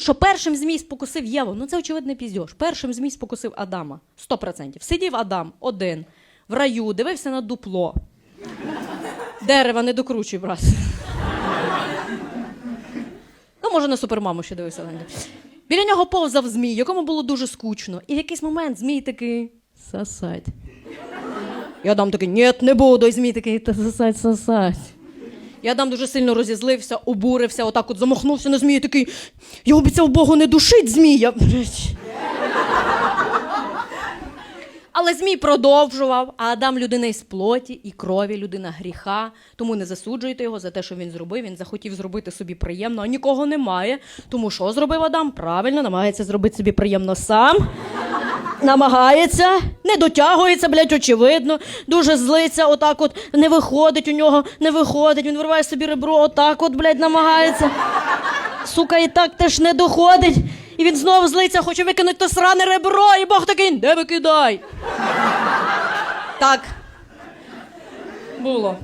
Що першим змій спокусив Єву, ну це очевидний піздьош. Першим змій спокусив Адама. 100%. Сидів Адам один в раю, дивився на дупло. Дерева не докручуй, брат. Ну, може, на супермаму ще дивився. Біля нього повзав змій, якому було дуже скучно. І в якийсь момент змій такий сосать. І Адам такий, ні, не буду. І змій такий, та сосать, сосать. І Адам дуже сильно розізлився, обурився, отак от замахнувся на змію, такий, я обіцяв Богу не душить змія. Але Змій продовжував, а Адам людина із плоті і крові, людина гріха. Тому не засуджуйте його за те, що він зробив. Він захотів зробити собі приємно, а нікого немає. Тому що зробив Адам? Правильно, намагається зробити собі приємно сам. Намагається, не дотягується, блядь, очевидно. Дуже злиться, отак от не виходить у нього, не виходить. Він вирває собі ребро, отак от, блядь, намагається. Сука, і так теж не доходить. І він знову злиться, хоче викинути то сране ребро, і Бог такий, не викидай. Так. Було.